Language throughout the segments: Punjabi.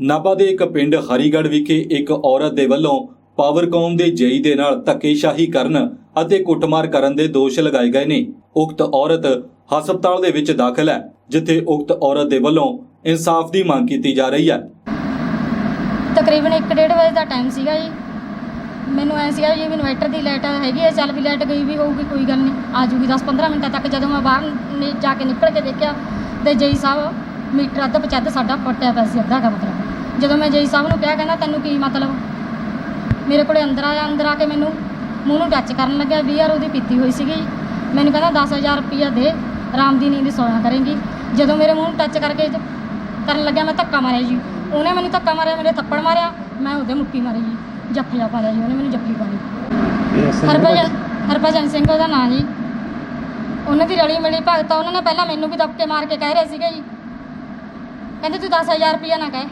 ਨਾਭਾ ਦੇ ਇੱਕ ਪਿੰਡ ਹਰੀਗੜ੍ਹ ਵਿਖੇ ਇੱਕ ਔਰਤ ਦੇ ਵੱਲੋਂ ਪਾਵਰਕੌਮ ਦੇ ਜੇਈ ਦੇ ਨਾਲ ਧੱਕੇਸ਼ਾਹੀ ਕਰਨ ਅਤੇ ਕੁੱਟਮਾਰ ਕਰਨ ਦੇ ਦੋਸ਼ ਲਗਾਏ ਗਏ ਨੇ। ਉਕਤ ਔਰਤ ਹਸਪਤਾਲ ਦੇ ਵਿੱਚ ਦਾਖਲ ਹੈ, ਜਿੱਥੇ ਉਕਤ ਔਰਤ ਦੇ ਵੱਲੋਂ ਇਨਸਾਫ ਦੀ ਮੰਗ ਕੀਤੀ ਜਾ ਰਹੀ ਹੈ। ਤਕਰੀਬਨ 1:30 ਵਜੇ ਦਾ ਟਾਈਮ ਸੀਗਾ ਜੀ। ਮੈਨੂੰ ਐ ਸੀਗਾ ਜੀ ਇਨਵਰਟਰ ਦੀ ਲਾਈਟ ਹੈਗੀ ਹੈ, ਚੱਲ ਵੀ ਲਾਈਟ ਗਈ ਵੀ ਹੋਊਗੀ, ਕੋਈ ਗੱਲ ਨਹੀਂ, ਆ ਜੂਗੀ 10-15 ਮਿੰਟਾਂ ਤੱਕ। ਜਦੋਂ ਮੈਂ ਬਾਹਰ ਨੇ, ਜਾ ਕੇ ਨਿਕਲ ਕੇ ਦੇਖਿਆ ਤੇ ਜਈ ਸਾਹਿਬ ਮੀਟਰ ਅੱਧ ਪਚੱਧ ਸਾਡਾ ਫਟਿਆ ਪਿਆ ਸੀ, ਅੱਧਾ ਕਾ ਮਤਲਬ। ਜਦੋਂ ਮੈਂ ਜਈ ਸਾਹਿਬ ਨੂੰ ਕਿਹਾ, ਕਹਿੰਦਾ ਤੈਨੂੰ ਕੀ ਮਤਲਬ? ਮੇਰੇ ਕੋਲੇ ਅੰਦਰ ਆਇਆ, ਅੰਦਰ ਆ ਕੇ ਮੈਨੂੰ ਮੂੰਹ ਨੂੰ ਟੱਚ ਕਰਨ ਲੱਗਿਆ 20 ਹਜ਼ਾਰ ਉਹਦੀ ਪੀਤੀ ਹੋਈ ਸੀਗੀ। ਮੈਨੂੰ ਕਹਿੰਦਾ 10000 ਰੁਪਈਆ ਦੇ, ਰਾਮ ਦੀ ਨੀਂਦ ਸੋਇਆ ਕਰੇਂਗੀ। ਜਦੋਂ ਮੇਰੇ ਮੂੰਹ ਨੂੰ ਟੱਚ ਕਰਕੇ ਕਰਨ ਲੱਗਿਆ, ਮੈਂ ਧੱਕਾ ਮਾਰਿਆ ਜੀ। ਉਹਨੇ ਮੈਨੂੰ ਧੱਕਾ ਮਾਰਿਆ, ਮੇਰੇ ਥੱਪੜ ਮਾਰਿਆ, ਮੈਂ ਉਹਦੇ ਮੁੱਕੀ ਮਾਰੀ ਜੀ, ਜੱਫੀਆ ਪਾ ਲਿਆ ਜੀ, ਉਹਨੇ ਮੈਨੂੰ ਜੱਫੀ ਪਾ ਹਰਭਜਨ ਹਰਭਜਨ ਸਿੰਘ ਉਹਦਾ ਨਾਂ ਜੀ। ਉਹਨਾਂ ਦੀ ਰਲੀ ਮਿਲੀ ਭਗਤ, ਉਹਨਾਂ ਨੇ ਪਹਿਲਾਂ ਮੈਨੂੰ ਵੀ ਦਬਕੇ ਮਾਰ ਕੇ ਕਹਿ ਰਹੇ ਸੀਗੇ ਜੀ। ਕਹਿੰਦੇ ਤੂੰ 10000 ਰੁਪਇਆ ਨਾ ਕਹਿ।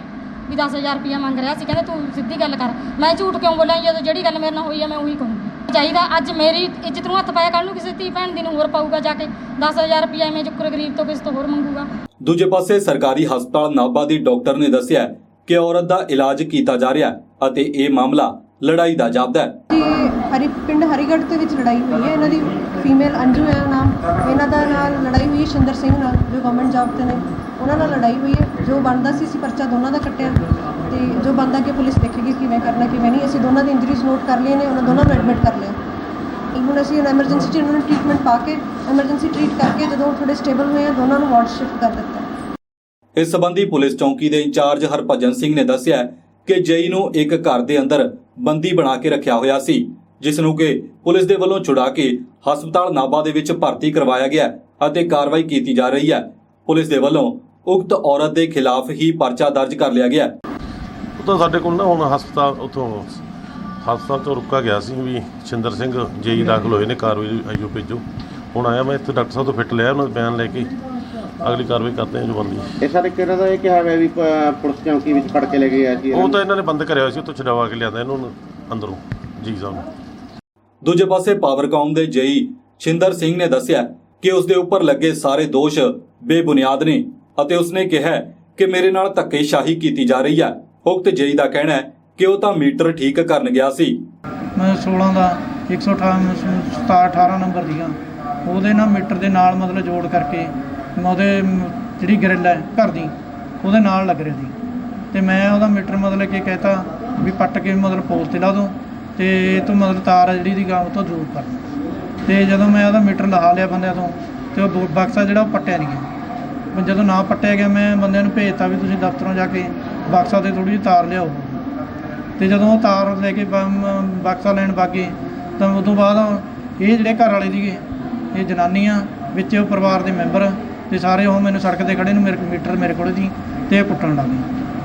ਵੀ 10000 ਰੁਪਇਆ ਮੰਗ ਰਿਹਾ ਸੀ ਕਹਿੰਦੇ ਤੂੰ ਸਿੱਧੀ ਗੱਲ ਕਰ। ਮੈਂ ਝੂਠ ਕਿਉਂ ਬੋਲਾਂ ਜਦੋਂ ਜਿਹੜੀ ਗੱਲ ਮੇਰੇ ਨਾਲ ਹੋਈ ਆ ਮੈਂ ਉਹੀ ਕਹੂੰਗੀ। ਚਾਹੀਦਾ ਅੱਜ ਮੇਰੀ ਇੱਜ਼ਤ ਨੂੰ ਹੱਥ ਪਾਇਆ ਕੱਲ ਨੂੰ ਕਿਸੇ ਧੀ ਭੈਣ ਦੀ ਨੂੰ ਹੋਰ ਪਾਊਗਾ ਜਾ ਕੇ। 10000 ਰੁਪਇਆ ਐਵੇਂ ਚੁੱਕਰ ਗਰੀਬ ਤੋਂ ਕਿਸੇ ਤੋਂ ਹੋਰ ਮੰਗੂਗਾ। ਦੂਜੇ ਪਾਸੇ ਸਰਕਾਰੀ ਹਸਪਤਾਲ ਨਾਭਾ ਦੀ ਡਾਕਟਰ ਨੇ ਦੱਸਿਆ ਕਿ ਔਰਤ ਦਾ ਇਲਾਜ ਕੀਤਾ ਜਾ ਰਿਹਾ ਅਤੇ ਇਹ ਮਾਮਲਾ ਲੜਾਈ ਦਾ ਜਾਪਦਾ ਹੈ। ਹਰੀ ਪਿੰਡ ਹਰੀਗੜ੍ਹ ਦੇ ਵਿੱਚ ਲੜਾਈ ਹੋਈ ਹੈ। ਇਹਨਾਂ ਦੀ ਫੀਮੇਲ ਅੰਜੂ ਹੈ ਨਾਮ। ਇਹਨਾਂ ਦਾ ਨਾਲ ਲੜਾਈ ਹੋਈ ਸ਼ਿੰਦਰ ਸਿੰਘ ਨਾਲ ਜੋ ਗਵਰਨਮੈਂਟ ਜੌਬ ਤੇ ਨੇ। ਉਹਨਾਂ ਨਾਲ ਲੜਾਈ ਹੋਈ ਹੈ। ਜੋ ਬਣਦਾ ਸੀ, ਅਸੀਂ ਪਰਚਾ ਦੋਨਾਂ ਦਾ ਕੱਟਿਆ। ਤੇ ਜੋ ਬਣਦਾ ਕਿ ਪੁਲਿਸ ਦੇਖੇਗੀ ਕਿਵੇਂ ਕਰਨਾ, ਕਿਵੇਂ ਨਹੀਂ, ਅਸੀਂ ਦੋਨਾਂ ਦੀ ਇੰਜਰੀਜ਼ ਨੋਟ ਕਰ ਲਈਆਂ ਨੇ, ਉਹਨਾਂ ਦੋਨਾਂ ਨੂੰ ਐਡਮਿਟ ਕਰ ਲਿਆ। ਹੁਣ ਅਸੀਂ ਐਮਰਜੈਂਸੀ 'ਚ ਉਹਨਾਂ ਨੂੰ ਟ੍ਰੀਟਮੈਂਟ ਪਾ ਕੇ ਐਮਰਜੈਂਸੀ ਟ੍ਰੀਟ ਕਰਕੇ ਜਦੋਂ ਥੋੜੇ ਸਟੇਬਲ ਹੋਏ ਆ, ਦੋਨਾਂ ਨੂੰ ਵਾਰਡ ਸ਼ਿਫਟ ਕਰ ਦਿੱਤਾ। ਇਸ ਸੰਬੰਧੀ ਪੁਲਿਸ ਚੌਕੀ ਦੇ ਇੰਚਾਰਜ ਹਰਭਜਨ ਸਿੰਘ ਨੇ ਦੱਸਿਆ ਕਿ ਜਈ ਨੂੰ ਇੱਕ ਘਰ ਦੇ ਅੰਦਰ ਬੰਦੀ ਬਣਾ ਕੇ ਰੱਖਿਆ ਹੋਇਆ ਸੀ, ਜਿਸ ਨੂੰ ਕਿ ਪੁਲਿਸ ਦੇ ਵੱਲੋਂ ਛੁਡਾ ਕੇ ਹਸਪਤਾਲ ਨਾਭਾ ਦੇ ਵਿੱਚ ਭਰਤੀ ਕਰਵਾਇਆ ਗਿਆ ਅਤੇ ਕਾਰਵਾਈ ਕੀਤੀ ਜਾ ਰਹੀ ਹੈ। ਪੁਲਿਸ ਦੇ ਵੱਲੋਂ ਉਕਤ ਔਰਤ ਦੇ ਖਿਲਾਫ ਹੀ ਪਰਚਾ ਦਰਜ ਕਰ ਲਿਆ ਗਿਆ। ਉਹ ਤਾਂ ਸਾਡੇ ਕੋਲ ਨਾ ਹੁਣ ਹਸਪਤਾਲ ਉੱਥੋਂ ਹਸਪਤਾਲ ਤੋਂ ਰੁਕਾ ਗਿਆ ਸੀ ਵੀ ਸ਼ਿੰਦਰ ਸਿੰਘ ਜੇਈ ਦਾਖਲ ਹੋਏ ਨੇ ਕਾਰਵਾਈ ਆਈਓ ਭੇਜੋ। ਹੁਣ ਆਇਆ ਮੈਂ ਇੱਥੇ ਡਾਕਟਰ ਸਾਹਿਬ ਤੋਂ ਫਿੱਟ ਲਿਆ ਉਹਨਾਂ ਦਾ ਬਿਆਨ ਲੈ ਕੇ ਅਗਲੀ ਕਾਰਵਾਈ ਕਰਦੇ ਹਾਂ ਜੋ ਬੰਦੀ ਇਹ ਸਾਰੇ ਕਿਹੜਾ ਦਾ ਇਹ ਕਿਹਾ ਹੋਇਆ ਵੀ ਪ- ਪੁਲਿਸ ਚੌਂਕੀ ਵਿੱਚ ਫੜ ਕੇ ਲੈ ਗਏ ਆ ਜੀ। ਉਹ ਤਾਂ ਇਹਨਾਂ ਨੇ ਬੰਦ ਕਰਿਆ ਹੋਇਆ ਸੀ ਉੱਥੋਂ ਛਡਵਾ ਕੇ ਲਿਆਂਦਾ ਇਹਨੂੰ ਅੰਦਰੋਂ ਜੀ ਸਾਹਿਬ ਨੂੰ। ਦੂਜੇ ਪਾਸੇ ਪਾਵਰਕੌਮ ਦੇ ਜਈ ਛਿੰਦਰ ਸਿੰਘ ਨੇ ਦੱਸਿਆ ਕਿ ਉਸ ਦੇ ਉੱਪਰ ਲੱਗੇ ਸਾਰੇ ਦੋਸ਼ ਬੇਬੁਨਿਆਦ ਨੇ ਅਤੇ ਉਸਨੇ ਕਿਹਾ ਕਿ ਮੇਰੇ ਨਾਲ ਧੱਕੇਸ਼ਾਹੀ ਕੀਤੀ ਜਾ ਰਹੀ ਹੈ। ਉਕਤ ਜਈ ਦਾ ਕਹਿਣਾ ਹੈ ਕਿ ਉਹ ਤਾਂ ਮੀਟਰ ਠੀਕ ਕਰਨ ਗਿਆ ਸੀ। ਮੈਂ 16 ਦਾ 118 17 18 ਨੰਬਰ ਦੀਆਂ। ਉਹਦੇ ਨਾਲ ਮੀਟਰ ਦੇ ਨਾਲ ਮਤਲਬ ਜੋੜ ਕਰਕੇ ਉਹਦੇ ਜਿਹੜੀ ਗ੍ਰਿਲ ਹੈ, ਘਰ ਦੀ, ਉਹਦੇ ਨਾਲ ਲੱਗ ਰਿਹਾ ਸੀ। ਤੇ ਮੈਂ ਉਹਦਾ ਮੀਟਰ ਮਤਲਬ ਕਿ ਕਹਿਤਾ ਵੀ ਪੱਟ ਕੇ ਮਤਲਬ ਪੋਲ ਤੇ ਲਾ ਦੋ ਤੇ ਤੂੰ ਮਤਲਬ ਤਾਰ ਆ ਜਿਹੜੀ ਦੀ ਗਾਂ ਤੋਂ ਦੂਰ ਕਰ। ਤੇ ਜਦੋਂ ਮੈਂ ਉਹਦਾ ਮੀਟਰ ਲਹਾ ਲਿਆ ਬੰਦਿਆਂ ਤੋਂ, ਤੇ ਉਹ ਬੋ- ਬਕਸਾ ਜਿਹੜਾ ਉਹ ਪੱਟਿਆ ਨਹੀਂ ਗਿਆ। ਜਦੋਂ ਨਾ ਪੱਟਿਆ ਗਿਆ, ਮੈਂ ਬੰਦਿਆਂ ਨੂੰ ਭੇਜਤਾ ਵੀ ਤੁਸੀਂ ਦਫ਼ਤਰੋਂ ਜਾ ਕੇ ਬਕਸਾ ਤੇ ਥੋੜੀ ਜਿਹੀ ਤਾਰ ਲਿਆਓ। ਤੇ ਜਦੋਂ ਉਹ ਤਾਰ ਲੈ ਕੇ ਬ- ਮ- ਬਕਸਾ ਲੈਣ ਬਾਗੇ ਤਾਂ ਉਸ ਤੋਂ ਬਾਅਦ ਇਹ ਜਿਹੜੇ ਘਰ ਵਾਲੇ ਸੀਗੇ, ਇਹ ਜਨਾਨੀਆਂ, ਵਿੱਚ ਉਹ ਪਰਿਵਾਰ ਦੇ ਮੈਂਬਰ ਤੇ ਸਾਰੇ ਉਹ ਮੈਨੂੰ ਸੜਕ ਤੇ ਖੜੇ ਨੂੰ ਮੇਰੇ ਮੀਟਰ ਮੇਰੇ ਕੋਲ ਸੀ ਤੇ ਇਹ ਕੁੱਟਣ ਲੱਗ ਗਏ।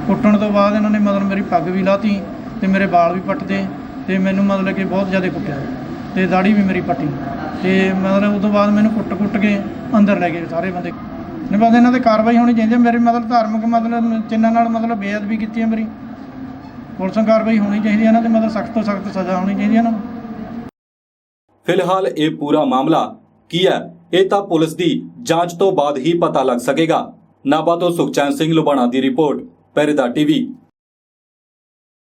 ਕੁੱਟਣ ਤੋਂ ਬਾਅਦ ਇਹਨਾਂ ਨੇ ਮਤਲਬ ਮੇਰੀ ਪੱਗ ਵੀ ਲਾਤੀ ਤੇ ਮੇਰੇ ਵਾਲ ਵੀ ਪੱਟਦੇ ਤੇ ਮੈਨੂੰ ਮਤਲਬ ਕਿ ਬਹੁਤ ਜ਼ਿਆਦਾ ਕੁੱਟਿਆ। ਤੇ ਦਾੜੀ ਵੀ ਮੇਰੀ ਪੱਟੀ। ਤੇ ਮਤਲਬ ਉਸ ਤੋਂ ਬਾਅਦ ਮੈਨੂੰ ਕੁੱਟ-ਕੁੱਟ ਕੇ ਅੰਦਰ ਲੈ ਗਏ ਸਾਰੇ ਬੰਦੇ। ਨਹੀਂ ਬਸ ਇਹਨਾਂ ਤੇ ਕਾਰਵਾਈ ਹੋਣੀ ਚਾਹੀਦੀ ਹੈ। ਮੇਰੇ ਮਤਲਬ ਧਾਰਮਿਕ ਮਤਲਬ ਚਿੰਨ੍ਹਾਂ ਨਾਲ ਮਤਲਬ ਬੇਅਦਬੀ ਕੀਤੀ ਹੈ ਮੇਰੀ। ਪੁਲਿਸ ਨੂੰ ਕਾਰਵਾਈ ਹੋਣੀ ਚਾਹੀਦੀ ਹੈ। ਇਹਨਾਂ ਤੇ ਮਤਲਬ ਸਖਤ ਤੋਂ ਸਖਤ ਸਜ਼ਾ ਹੋਣੀ ਚਾਹੀਦੀ ਹੈ ਇਹਨਾਂ ਨੂੰ। ਫਿਲਹਾਲ ਇਹ ਪੂਰਾ ਮਾਮਲਾ ਕੀ ਹੈ, ਇਹ ਤਾਂ ਪੁਲਿਸ ਦੀ ਜਾਂਚ ਤੋਂ ਬਾਅਦ ਹੀ ਪਤਾ ਲੱਗ ਸਕੇਗਾ। ਨਾਭਾ ਤੋਂ ਸੁਖਚੈਨ ਸਿੰਘ ਲੁਬਾਣਾ ਦੀ ਰਿਪੋਰਟ ਪਹਿਰੇਦਾਰ ਟੀਵੀ।